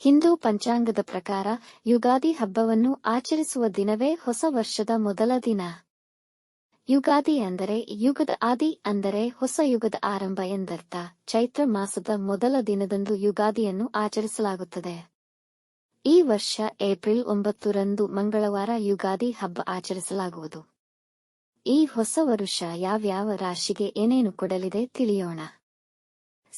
ಹಿಂದೂ ಪಂಚಾಂಗದ ಪ್ರಕಾರ ಯುಗಾದಿ ಹಬ್ಬವನ್ನು ಆಚರಿಸುವ ದಿನವೇ ಹೊಸ ವರ್ಷದ ಮೊದಲ ದಿನ. ಯುಗಾದಿ ಅಂದರೆ ಯುಗದ ಆದಿ ಅಂದರೆ ಹೊಸ ಯುಗದ ಆರಂಭ ಎಂದರ್ಥ. ಚೈತ್ರ ಮಾಸದ ಮೊದಲ ದಿನದಂದು ಯುಗಾದಿಯನ್ನು ಆಚರಿಸಲಾಗುತ್ತದೆ. ಈ ವರ್ಷ ಏಪ್ರಿಲ್ ಒಂಬತ್ತರಂದು ಮಂಗಳವಾರ ಯುಗಾದಿ ಹಬ್ಬ ಆಚರಿಸಲಾಗುವುದು. ಈ ಹೊಸ ವರುಷ ಯಾವ್ಯಾವ ರಾಶಿಗೆ ಏನೇನು ಕೊಡಲಿದೆ ತಿಳಿಯೋಣ.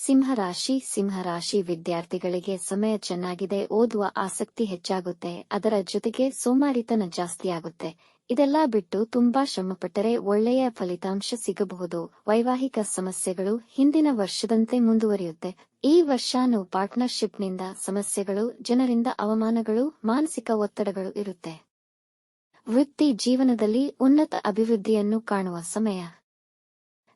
ಸಿಂಹರಾಶಿ ಸಿಂಹರಾಶಿ ವಿದ್ಯಾರ್ಥಿಗಳಿಗೆ ಸಮಯ ಚೆನ್ನಾಗಿದೆ, ಓದುವ ಆಸಕ್ತಿ ಹೆಚ್ಚಾಗುತ್ತೆ, ಅದರ ಜೊತೆಗೆ ಸೋಮಾರಿತನ ಜಾಸ್ತಿಯಾಗುತ್ತೆ ಇದೆಲ್ಲ ಬಿಟ್ಟು ತುಂಬಾ ಶ್ರಮಪಟ್ಟರೆ ಒಳ್ಳೆಯ ಫಲಿತಾಂಶ ಸಿಗಬಹುದು. ವೈವಾಹಿಕ ಸಮಸ್ಯೆಗಳು ಹಿಂದಿನ ವರ್ಷದಂತೆ ಮುಂದುವರಿಯುತ್ತೆ. ಈ ವರ್ಷಾನು ಪಾರ್ಟ್ನರ್ಶಿಪ್ನಿಂದ ಸಮಸ್ಯೆಗಳು, ಜನರಿಂದ ಅವಮಾನಗಳು, ಮಾನಸಿಕ ಒತ್ತಡಗಳು ಇರುತ್ತೆ. ವೃತ್ತಿ ಜೀವನದಲ್ಲಿ ಉನ್ನತ ಅಭಿವೃದ್ಧಿಯನ್ನು ಕಾಣುವ ಸಮಯ.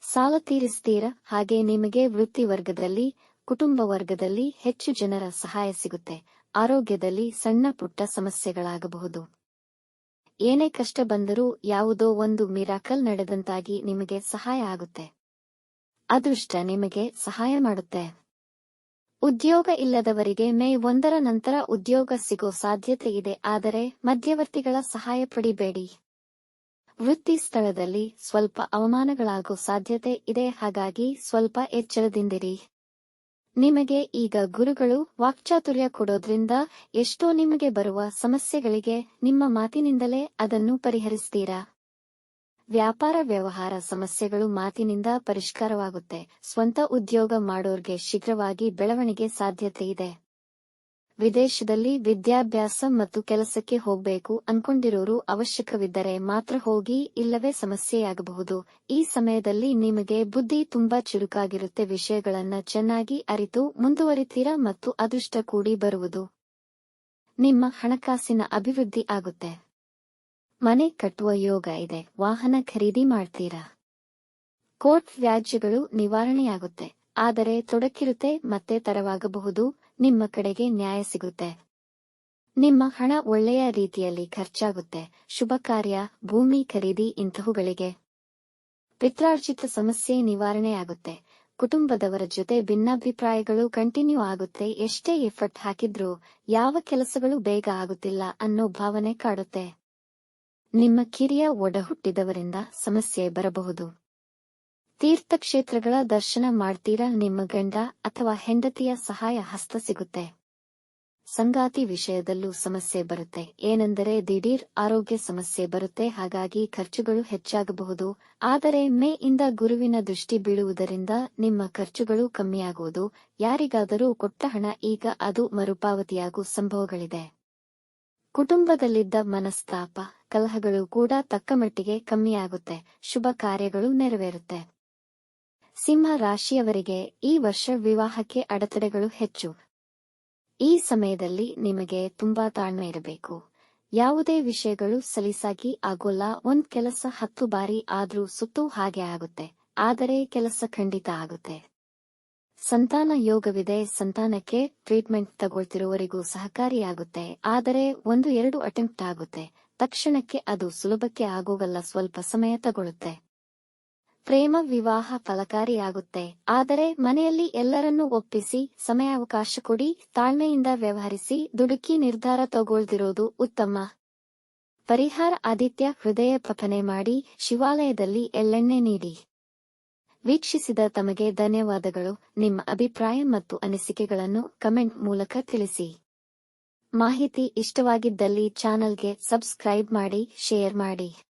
ಸಾಲ ತೀರಿಸ್ತೀರ? ಹಾಗೆ ನಿಮಗೆ ವೃತ್ತಿ ವರ್ಗದಲ್ಲಿ, ಕುಟುಂಬ ವರ್ಗದಲ್ಲಿ ಹೆಚ್ಚು ಜನರ ಸಹಾಯ ಸಿಗುತ್ತೆ. ಆರೋಗ್ಯದಲ್ಲಿ ಸಣ್ಣ ಪುಟ್ಟ ಸಮಸ್ಯೆಗಳಾಗಬಹುದು. ಏನೇ ಕಷ್ಟ ಬಂದರೂ ಯಾವುದೋ ಒಂದು ಮಿರಾಕಲ್ ನಡೆದಂತಾಗಿ ನಿಮಗೆ ಸಹಾಯ ಆಗುತ್ತೆ. ಅದೃಷ್ಟ ನಿಮಗೆ ಸಹಾಯ ಮಾಡುತ್ತೆ. ಉದ್ಯೋಗ ಇಲ್ಲದವರಿಗೆ ಮೇ ಒಂದರ ನಂತರ ಉದ್ಯೋಗ ಸಿಗೋ ಸಾಧ್ಯತೆ ಇದೆ, ಆದರೆ ಮಧ್ಯವರ್ತಿಗಳ ಸಹಾಯ ಪಡಿಬೇಡಿ. ವೃತ್ತಿ ಸ್ಥಳದಲ್ಲಿ ಸ್ವಲ್ಪ ಅವಮಾನಗಳಾಗೋ ಸಾಧ್ಯತೆ ಇದೆ, ಹಾಗಾಗಿ ಸ್ವಲ್ಪ ಎಚ್ಚರದಿಂದಿರಿ. ನಿಮಗೆ ಈಗ ಗುರುಗಳು ವಾಕ್ಚಾತುರ್ಯ ಕೊಡೋದ್ರಿಂದ ಎಷ್ಟೋ ನಿಮಗೆ ಬರುವ ಸಮಸ್ಯೆಗಳಿಗೆ ನಿಮ್ಮ ಮಾತಿನಿಂದಲೇ ಅದನ್ನು ಪರಿಹರಿಸ್ತೀರಾ? ವ್ಯಾಪಾರ ವ್ಯವಹಾರ ಸಮಸ್ಯೆಗಳು ಮಾತಿನಿಂದ ಪರಿಷ್ಕಾರವಾಗುತ್ತೆ. ಸ್ವಂತ ಉದ್ಯೋಗ ಮಾಡೋರ್ಗೆ ಶೀಘ್ರವಾಗಿ ಬೆಳವಣಿಗೆ ಸಾಧ್ಯತೆ ಇದೆ. ವಿದೇಶದಲ್ಲಿ ವಿದ್ಯಾಭ್ಯಾಸ ಮತ್ತು ಕೆಲಸಕ್ಕೆ ಹೋಗಬೇಕು ಅನ್ಕೊಂಡಿರೋರು ಅವಶ್ಯಕವಿದ್ದರೆ ಮಾತ್ರ ಹೋಗಿ, ಇಲ್ಲವೇ ಸಮಸ್ಯೆಯಾಗಬಹುದು. ಈ ಸಮಯದಲ್ಲಿ ನಿಮಗೆ ಬುದ್ಧಿ ತುಂಬಾ ಚುರುಕಾಗಿರುತ್ತೆ. ವಿಷಯಗಳನ್ನ ಚೆನ್ನಾಗಿ ಅರಿತು ಮುಂದುವರಿತೀರಾ ಮತ್ತು ಅದೃಷ್ಟ ಕೂಡಿ ಬರುವುದು ನಿಮ್ಮ ಹಣಕಾಸಿನ ಅಭಿವೃದ್ಧಿ ಆಗುತ್ತೆ. ಮನೆ ಕಟ್ಟುವ ಯೋಗ ಇದೆ. ವಾಹನ ಖರೀದಿ ಮಾಡ್ತೀರಾ? ಕೋರ್ಟ್ ವ್ಯಾಜ್ಯಗಳು ನಿವಾರಣೆಯಾಗುತ್ತೆ. ಆದರೆ ತೊಡಕಿರುತ್ತೆ, ಮತ್ತೆ ತರವಾಗಬಹುದು ನಿಮ್ಮ ಕಡೆಗೆ ನ್ಯಾಯ ಸಿಗುತ್ತೆ. ನಿಮ್ಮ ಹಣ ಒಳ್ಳೆಯ ರೀತಿಯಲ್ಲಿ ಖರ್ಚಾಗುತ್ತೆ. ಶುಭ ಕಾರ್ಯ, ಭೂಮಿ ಖರೀದಿ ಇಂತಹುಗಳಿಗೆ. ಪಿತ್ರಾರ್ಜಿತ ಸಮಸ್ಯೆ ನಿವಾರಣೆಯಾಗುತ್ತೆ. ಕುಟುಂಬದವರ ಜೊತೆ ಭಿನ್ನಾಭಿಪ್ರಾಯಗಳು ಕಂಟಿನ್ಯೂ ಆಗುತ್ತೆ. ಎಷ್ಟೇ ಎಫರ್ಟ್ ಹಾಕಿದ್ರೂ ಯಾವ ಕೆಲಸಗಳು ಬೇಗ ಆಗುತ್ತಿಲ್ಲ ಅನ್ನೋ ಭಾವನೆ ಕಾಡುತ್ತೆ. ನಿಮ್ಮ ಕಿರಿಯ ಒಡಹುಟ್ಟಿದವರಿಂದ ಸಮಸ್ಯೆ ಬರಬಹುದು. ತೀರ್ಥಕ್ಷೇತ್ರಗಳ ದರ್ಶನ ಮಾಡ್ತೀರಾ ನಿಮ್ಮ ಗಂಡ ಅಥವಾ ಹೆಂಡತಿಯ ಸಹಾಯ ಹಸ್ತ ಸಿಗುತ್ತೆ? ಸಂಗಾತಿ ವಿಷಯದಲ್ಲೂ ಸಮಸ್ಯೆ ಬರುತ್ತೆ. ಏನೆಂದರೆ ದಿಢೀರ್ ಆರೋಗ್ಯ ಸಮಸ್ಯೆ ಬರುತ್ತೆ. ಹಾಗಾಗಿ ಖರ್ಚುಗಳು ಹೆಚ್ಚಾಗಬಹುದು. ಆದರೆ ಮೇ ಇಂದ ಗುರುವಿನ ದೃಷ್ಟಿ ಬೀಳುವುದರಿಂದ ನಿಮ್ಮ ಖರ್ಚುಗಳು ಕಮ್ಮಿಯಾಗುವುದು ಯಾರಿಗಾದರೂ ಕೊಟ್ಟ ಹಣ ಈಗ ಅದು ಮರುಪಾವತಿಯಾಗುವ ಸಂಭವಗಳಿದೆ. ಕುಟುಂಬದಲ್ಲಿದ್ದ ಮನಸ್ತಾಪ, ಕಲಹಗಳು ಕೂಡ ತಕ್ಕಮಟ್ಟಿಗೆ ಕಮ್ಮಿಯಾಗುತ್ತೆ ಶುಭ ಕಾರ್ಯಗಳು ನೆರವೇರುತ್ತೆ. ಸಿಂಹ ರಾಶಿಯವರಿಗೆ ಈ ವರ್ಷ ವಿವಾಹಕ್ಕೆ ಅಡೆತಡೆಗಳು ಹೆಚ್ಚು. ಈ ಸಮಯದಲ್ಲಿ ನಿಮಗೆ ತುಂಬಾ ತಾಳ್ಮೆ ಇರಬೇಕು. ಯಾವುದೇ ವಿಷಯಗಳು ಸಲೀಸಾಗಿ ಆಗೋಲ್ಲ. ಒಂದ್ ಕೆಲಸ ಹತ್ತು ಬಾರಿ ಆದ್ರೂ ಸುತ್ತು ಹಾಗೆ ಆಗುತ್ತೆ. ಆದರೆ ಕೆಲಸ ಖಂಡಿತ ಆಗುತ್ತೆ. ಸಂತಾನ ಯೋಗವಿದೆ. ಸಂತಾನಕ್ಕೆ ಟ್ರೀಟ್ಮೆಂಟ್ ತಗೊಳ್ತಿರುವವರಿಗೂ ಸಹಕಾರಿಯಾಗುತ್ತೆ. ಆದರೆ ಒಂದು ಎರಡು ಅಟೆಂಪ್ಟ್ ಆಗುತ್ತೆ. ತಕ್ಷಣಕ್ಕೆ ಅದು ಸುಲಭಕ್ಕೆ ಆಗೋಗಲ್ಲ. ಸ್ವಲ್ಪ ಸಮಯ ತಗೊಳ್ಳುತ್ತೆ ಪ್ರೇಮ ವಿವಾಹ ಫಲಕಾರಿಯಾಗುತ್ತೆ. ಆದರೆ ಮನೆಯಲ್ಲಿ ಎಲ್ಲರನ್ನೂ ಒಪ್ಪಿಸಿ, ಸಮಯಾವಕಾಶ ಕೊಡಿ, ತಾಳ್ಮೆಯಿಂದ ವ್ಯವಹರಿಸಿ, ದುಡುಕಿ ನಿರ್ಧಾರ ತಗೊಳ್ದಿರೋದು ಉತ್ತಮ. ಪರಿಹಾರ ಆದಿತ್ಯ ಹೃದಯ ಪಠನೆ ಮಾಡಿ, ಶಿವಾಲಯದಲ್ಲಿ ಎಳ್ಳೆಣ್ಣೆ ನೀಡಿ. ವೀಕ್ಷಿಸಿದ ತಮಗೆ ಧನ್ಯವಾದಗಳು. ನಿಮ್ಮ ಅಭಿಪ್ರಾಯ ಮತ್ತು ಅನಿಸಿಕೆಗಳನ್ನು ಕಮೆಂಟ್ ಮೂಲಕ ತಿಳಿಸಿ. ಮಾಹಿತಿ ಇಷ್ಟವಾಗಿದ್ದಲ್ಲಿ ಚಾನಲ್ಗೆ ಸಬ್ಸ್ಕ್ರೈಬ್ ಮಾಡಿ, ಶೇರ್ ಮಾಡಿ.